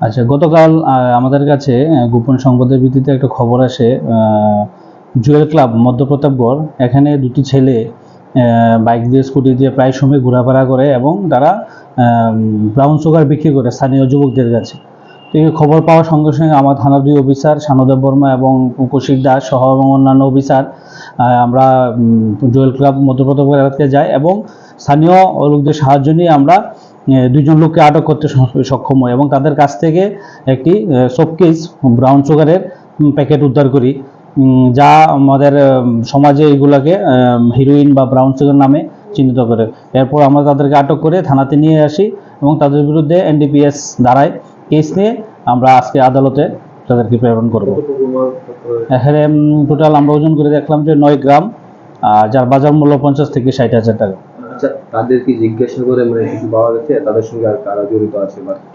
আচ্ছা গতকাল আমাদের কাছে গোপন সংবাদের ভিত্তিতে একটা খবর আসে জুয়েল ক্লাব মধ্যপ্রতাপগড় এখানে দুটি ছেলে বাইক দিয়ে স্কুটি দিয়ে প্রায় সময় ঘোরাফেরা করে এবং তারা ব্রাউন সুগার বিক্রি করে স্থানীয় যুবকদের কাছে। তো এই খবর পাওয়ার সঙ্গে সঙ্গে আমার থানার দুই অফিসার সানুদেব বর্মা এবং কৌশিক দাস সহ এবং অন্যান্য অফিসার আমরা জুয়েল ক্লাব মধ্যপ্রতাপগড় এলাকাতে যাই এবং স্থানীয় লোকদের সাহায্য নিয়ে আমরা এ, দুইজন লোককে আটক করতে সক্ষম হয় এবং তাদের কাছ থেকে একটি শোপকেস ব্রাউন সুগারের প্যাকেট উদ্ধার করি। যা আমাদের সমাজে এগুলাকে হিরোইন বা ব্রাউন সুগার নামে চিহ্নিত করে। এরপর আমরা তাদেরকে আটক করে থানাতে নিয়ে আসি এবং তাদের বিরুদ্ধে এনডিপিএস দ্বারায় কেস নিয়ে আমরা আজকে আদালতে তাদেরকে প্রেরণ করব। এখানে টোটাল আমরা ওজন করে দেখলাম যে নয় গ্রাম আহ, যার বাজার মূল্য পঞ্চাশ থেকে ষাট হাজার টাকা। আচ্ছা তাদের জিজ্ঞাসা করে মানে কিছু পাওয়া গেছে? তাদের সঙ্গে আর কারা জড়িত আছে? বা কে